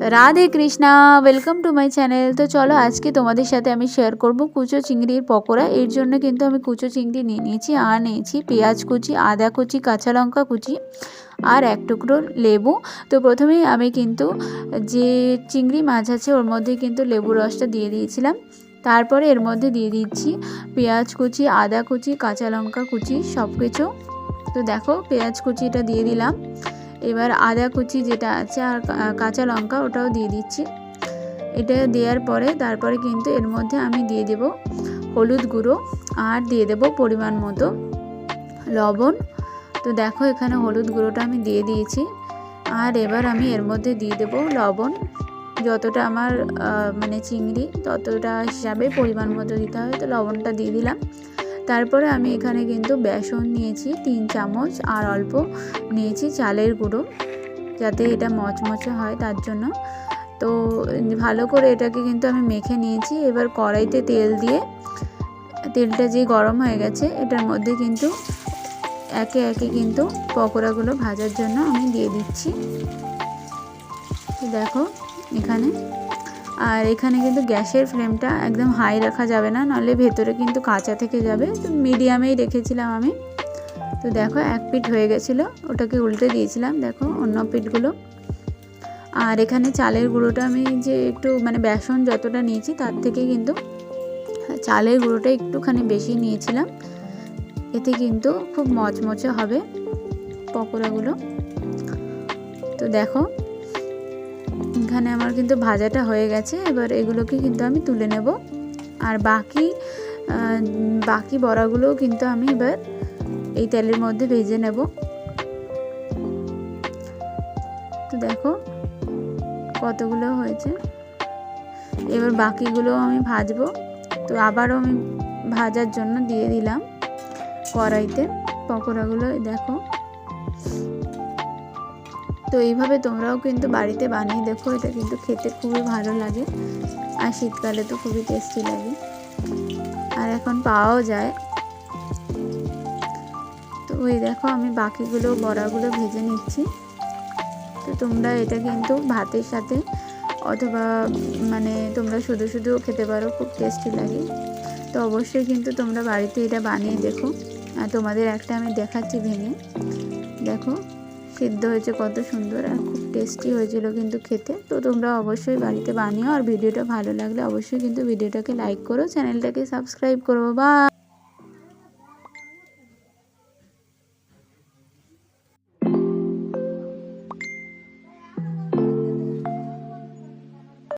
Radhe Krishna welcome to my channel তো চলো আজকে তোমাদের সাথে আমি শেয়ার করব কুচো চিংড়ির পকোড়া। এর জন্য কিন্তু আমি কুচো চিংড়ি নিয়ে নিয়েছি, আর নিয়েছি পেঁয়াজ কুচি, আদা কুচি, কাঁচা লঙ্কা কুচি, আর এক টুকরো লেবু। তো প্রথমেই আমি কিন্তু যে চিংড়ি মাছ আছে, ওর মধ্যে কিন্তু লেবু রসটা দিয়ে দিয়েছিলাম। তারপরে এর মধ্যে দিয়ে দিচ্ছি পেঁয়াজ কুচি, আদা কুচি, কাঁচা লঙ্কা কুচি সব কিছু তো দেখো পেঁয়াজ কুচিটা দিয়ে দিলাম। এবার আদা কুচি যেটা আছে আর কাঁচা লঙ্কা ওটাও দিয়ে দিচ্ছি। এটা দেওয়ার পরে তারপরে কিন্তু এর মধ্যে আমি দিয়ে দেব হলুদ গুঁড়ো আর দিয়ে দেব পরিমাণ মতো লবণ। তো দেখো এখানে হলুদ গুঁড়োটা আমি দিয়ে দিয়েছি। আর এবার আমি এর মধ্যে দিয়ে দেব লবণ। যতটা আমার মানে চিংড়ি ততটা হিসাবে পরিমাণ মতো দিতে হবে। তো লবণটা দিয়ে দিলাম। তারপরে আমি এখানে কিন্তু বেসন নিয়েছি তিন চামচ আর অল্প নিয়েছি চালের গুঁড়ো, যাতে এটা মচমচে হয় তার জন্য। তো ভালো করে এটাকে কিন্তু আমি মেখে নিয়েছি। এবার কড়াইতে তেল দিয়ে, তেলটা যে গরম হয়ে গেছে, এটার মধ্যে কিন্তু একে একে কিন্তু পকোড়াগুলো ভাজার জন্য আমি দিয়ে দিচ্ছি। দেখো এখানে আর এখানে কিন্তু গ্যাসের ফ্লেমটা একদম হাই রাখা যাবে না নাহলে ভেতরে কিন্তু কাঁচা থেকে যাবে। তো মিডিয়ামেই রেখেছিলাম আমি। তো দেখো, এক পিঠ হয়ে গেছিল, ওটাকে উল্টে দিয়েছিলাম, দেখো, অন্য পিঠগুলো। আর এখানে চালের গুঁড়োটা আমি যে একটু মানে বেসন যতটা নিয়েছি, তার থেকে কিন্তু চালের গুঁড়োটা একটুখানি বেশি নিয়েছিলাম। এতে কিন্তু খুব মচমচে হবে পকোড়াগুলো। তো দেখো এখানে আমার কিন্তু ভাজাটা হয়ে গেছে, এবার এগুলোকে কিন্তু আমি তুলে নেব। আর বাকি বাকি বড়াগুলোও কিন্তু আমি এবার এই তেলের মধ্যে ভেজে নেব। তো দেখো কতগুলো হয়েছে। এবার বাকিগুলো আমি ভাজবো। তো আবারও আমি ভাজার জন্য দিয়ে দিলাম কড়াইতে পকোড়াগুলো, দেখো। তো এইভাবে তোমরাও কিন্তু বাড়িতে বানিয়ে দেখো, এটা কিন্তু খেতে খুবই ভালো লাগে। আর শীতকালে তো খুবই টেস্টি লাগে। আর এখন পাওয়াও যায়। তো ওই দেখো, আমি বাকিগুলো, বড়াগুলো ভেজে নিচ্ছি। তো তোমরা এটা কিন্তু ভাতের সাথে অথবা মানে তোমরা শুধু শুধুও খেতে পারো, খুব টেস্টি লাগে। তো অবশ্যই কিন্তু তোমরা বাড়িতে এটা বানিয়ে দেখো। আর তোমাদের একটা আমি দেখাচ্ছি ভেঙে। দেখো। সিদ্ধ হয়েছে, কত সুন্দর আর খুব টেস্টি হয়েছিল কিন্তু খেতে। তো তোমরা অবশ্যই বাড়িতে বানিও আর ভিডিওটা ভালো লাগলে অবশ্যই কিন্তু ভিডিওটাকে লাইক করো চ্যানেলটাকে সাবস্ক্রাইব করো। বা